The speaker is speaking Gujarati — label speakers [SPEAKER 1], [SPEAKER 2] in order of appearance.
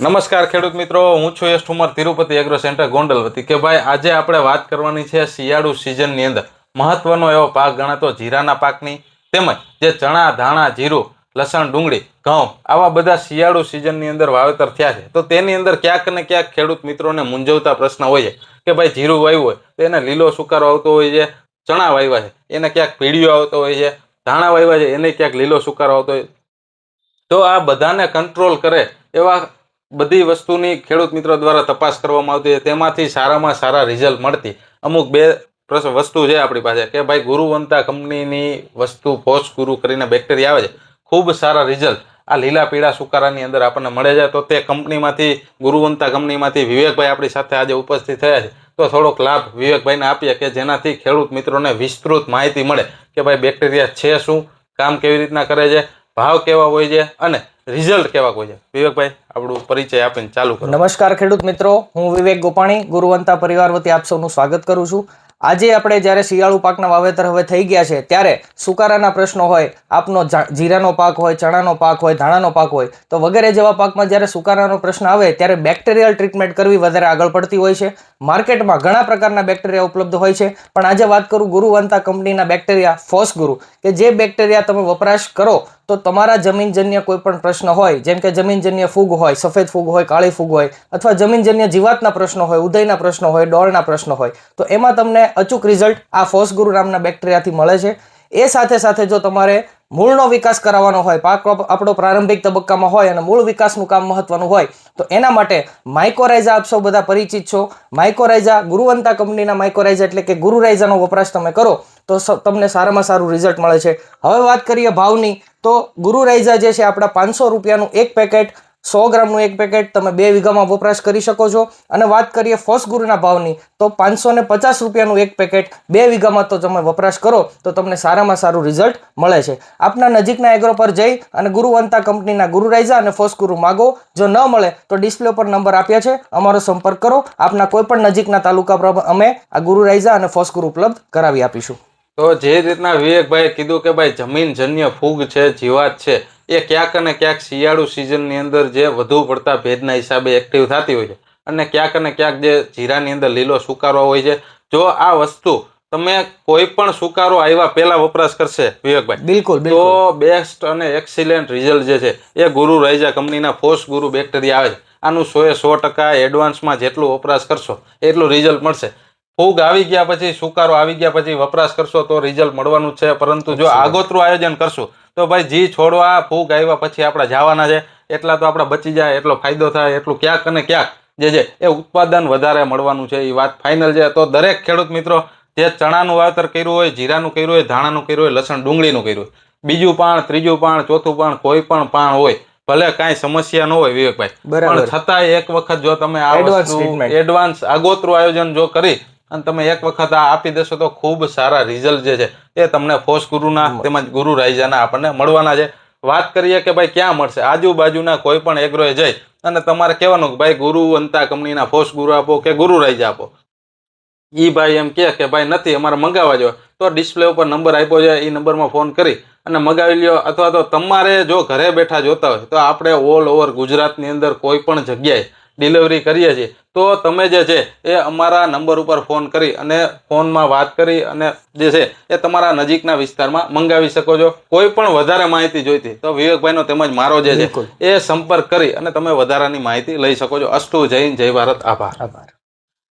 [SPEAKER 1] નમસ્કાર ખેડૂત મિત્રો, હું છું યશ ઠુમર, તિરુપતિ એગ્રો સેન્ટર ગોંડલ વતી કે ભાઈ, આજે આપણે વાત કરવાની છે શિયાળુ સિઝનની અંદર. મહત્વનો એવો પાક ગણાતો જીરાના પાકની, તેમજ જે ચણા, ધાણા, જીરું, લસણ, ડુંગળી, ઘઉં, આવા બધા શિયાળુ સિઝનની અંદર વાવેતર થયા છે. તો તેની અંદર ક્યાંક ને ક્યાંક ખેડૂત મિત્રોને મૂંઝવતા પ્રશ્ન હોય છે કે ભાઈ, જીરું વાવ્યું હોય તો એને લીલો સુકારો આવતો હોય છે, ચણા વાવ્યા છે, એને ક્યાંક પીળીઓ આવતો હોય છે, ધાણા વાવ્યા છે, એને ક્યાંક લીલો સુકારો આવતો હોય તો આ બધાને કંટ્રોલ કરે એવા બધી વસ્તુની ખેડૂત મિત્રો દ્વારા તપાસ કરવામાં આવતી તેમાંથી સારામાં સારા રિઝલ્ટ મળતી. અમુક બે વસ્તુ છે આપણી પાસે કે ભાઈ ગુરુવંતા કંપનીની વસ્તુ ફોસ ગુરુ કરીને બેક્ટેરિયા આવે છે. ખૂબ સારા રિઝલ્ટ આ લીલા પીળા સુકારાની અંદર આપણને મળે છે. તો તે કંપનીમાંથી ગુરુવંતા કંપનીમાંથી વિવેકભાઈ આપણી સાથે આજે ઉપસ્થિત થયા છે. તો થોડોક લાભ વિવેકભાઈને આપીએ કે જેનાથી ખેડૂત મિત્રોને વિસ્તૃત માહિતી મળે કે ભાઈ બેક્ટેરિયા છે શું, કામ કેવી રીતના કરે છે ભાવ કેવા હોય છે અને રિઝલ્ટ કેવા હોય છે? વિવેકભાઈ, આપણું પરિચય આપીને ચાલુ કરો.
[SPEAKER 2] નમસ્કાર ખેડૂત મિત્રો, હું વિવેક ગોપાણી, ગુરુવંતા પરિવાર વતી આપ સૌનું સ્વાગત કરું છું. આજે આપણે જ્યારે શિયાળુ પાકના વાવેતર હવે થઈ ગયા છે, ત્યારે સુકારાના પ્રશ્નો હોય, આપનો જીરાનો પાક હોય, ચણાનો પાક હોય, ધાણાનો પાક હોય, તો વગેરે જેવા પાકમાં જ્યારે સુકારાનો પ્રશ્ન આવે, ત્યારે બેક્ટેરિયલ ટ્રીટમેન્ટ કરવી વધારે આગળ પડતી હોય છે. માર્કેટમાં ઘણા પ્રકારના બેક્ટેરિયા ઉપલબ્ધ હોય છે, પણ આજે વાત કરું ગુરુવંતા કંપનીના બેક્ટેરિયા ફોસ ગુરુ કે જે બેક્ટેરિયા તમે વપરાશ કરો તો તમારા જમીનજન્ય કોઈ પણ પ્રશ્ન હોય, જેમ કે જમીનજન્ય ફૂગ હોય, સફેદ ફૂગ હોય, કાળી ફૂગ હોય, અથવા જમીનજન્ય જીવાતના પ્રશ્નો હોય, ઉદયના પ્રશ્નો હોય ડોળના પ્રશ્નો હોય, તો એમાં તમને અચૂક રિઝલ્ટ આ ફોસગુરુ નામના બેક્ટેરિયાથી મળે છે. એ સાથે સાથે જો તમારે મૂળનો વિકાસ કરાવવાનો હોય, પાક આપણો પ્રારંભિક તબક્કામાં હોય અને મૂળ વિકાસનું કામ મહત્વનું હોય, તો એના માટે માઇકોરાઇઝા આપ સૌ બધા પરિચિત છો. માઇકોરાઇઝા ગુરુવંતા કંપનીના માઇકોરાઇઝા એટલે કે ગુરુરાઇઝાનો વપરાશ તમે કરો, તો તમને સારામાં સારું રિઝલ્ટ મળે છે. હવે વાત કરીએ ભાવની. તો ગુરુ રાઇઝા જે છે આપણા પાંચસો રૂપિયાનું એક પેકેટ, સો ગ્રામનું એક પેકેટ તમે બે વીઘામાં વપરાશ કરી શકો છો. અને વાત કરીએ ફર્સ્ટ ગુરુના ભાવની, તો પાંચસો ને પચાસ રૂપિયાનું એક પેકેટ બે વીઘામાં તો તમે વપરાશ કરો, તો તમને સારામાં સારું રિઝલ્ટ મળે છે. આપના નજીકના એગ્રો પર જઈ અને ગુરુવંતા કંપનીના ગુરુ રાઈઝા અને ફર્સ્ટ ગુરુ માગો, જો ન મળે તો ડિસ્પ્લે પર નંબર આપ્યા છે, અમારો સંપર્ક કરો. આપના કોઈપણ નજીકના તાલુકા પર અમે આ ગુરુ રાઈઝા અને ફર્સ્ટ ગુરુ ઉપલબ્ધ કરાવી આપીશું.
[SPEAKER 1] તો જે રીતના વિવેકભાઈએ કીધું કે ભાઈ જમીનજન્ય ફૂગ છે જીવાત છે એ ક્યાંક અને ક્યાંક શિયાળુ સિઝનની અંદર જે વધુ પડતા ભેદના હિસાબે એક્ટિવ થતી હોય છે અને ક્યાંક અને ક્યાંક જે જીરાની અંદર લીલો સુકારો હોય છે. જો આ વસ્તુ તમે કોઈ પણ સુકારો આવ્યા પહેલા વપરાશ કરશે વિવેકભાઈ.
[SPEAKER 2] બિલકુલ
[SPEAKER 1] તો બેસ્ટ અને એક્સિલેન્ટ રિઝલ્ટ જે છે એ ગુરુ રાઇઝા કંપનીના ફોર્સ ગુરુ બેક્ટેરિયા આવે છે. આનું સો એ સો ટકા એડવાન્સમાં જેટલું વપરાશ કરશો એટલું રિઝલ્ટ મળશે. ફૂગ આવી ગયા પછી સુકારો આવી ગયા પછી વપરાશ કરશો તો રિઝલ્ટ મળવાનું છે. પરંતુ જો આગોતરું આયોજન કરશો તો ભાઈ જી છોડવા ફૂગ આવ્યા પછી આપણે જવાના છે. એટલા તો આપણે બચી જાય એટલો ફાયદો થાય એટલું ક્યાંક અને ક્યાંક જે છે એ ઉત્પાદન વધારે મળવાનું છે. એ વાત ફાઇનલ છે. તો દરેક ખેડૂત મિત્રો જે ચણાનું વાવેતર કર્યું હોય જીરાનું કર્યું હોય ધાણાનું કર્યું હોય લસણ ડુંગળીનું કર્યું હોય બીજું પાણ ત્રીજું પાણ ચોથું પાણ કોઈ પણ પાણ હોય ભલે કાંઈ સમસ્યા ન હોય વિવેકભાઈ. પણ છતાંય એક વખત જો તમે આ એડવાન્સ આગોતરું આયોજન જો કરી અને તમે એક વખત આ આપી દેશો તો ખૂબ સારા રિઝલ્ટ જે છે એ તમને ફોસ ગુરુના તેમજ ગુરુ રાઇઝાના આપણને મળવાના છે. વાત કરીએ કે ભાઈ ક્યાં મળશે? આજુબાજુના કોઈ પણ એગ્રોએ જઈ અને તમારે કહેવાનું કે ભાઈ ગુરુવંતા કંપનીના ફોસ ગુરુ આપો કે ગુરુ રાઈજા આપો. એ ભાઈ એમ કહે કે ભાઈ નથી અમારે મંગાવવા જો તો ડિસ્પ્લે ઉપર નંબર આપ્યો છે એ નંબરમાં ફોન કરી અને મગાવી લ્યો. અથવા તો તમારે જો ઘરે બેઠા જોતા હોય તો આપણે ઓલ ઓવર ગુજરાતની અંદર કોઈ પણ જગ્યાએ ડિલિવરી કરીએ છીએ. તો તમે જે છે એ અમારા નંબર ઉપર ફોન કરી અને ફોનમાં વાત કરી અને જે છે એ તમારા નજીકના વિસ્તારમાં મંગાવી શકો છો. કોઈ પણ વધારે માહિતી જોઈતી તો વિવેકભાઈનો તેમજ મારો જે છે એ સંપર્ક કરી અને તમે વધારાની માહિતી લઈ શકો છો. અસ્તુ જૈન જય ભારત. આભાર.
[SPEAKER 2] આભાર.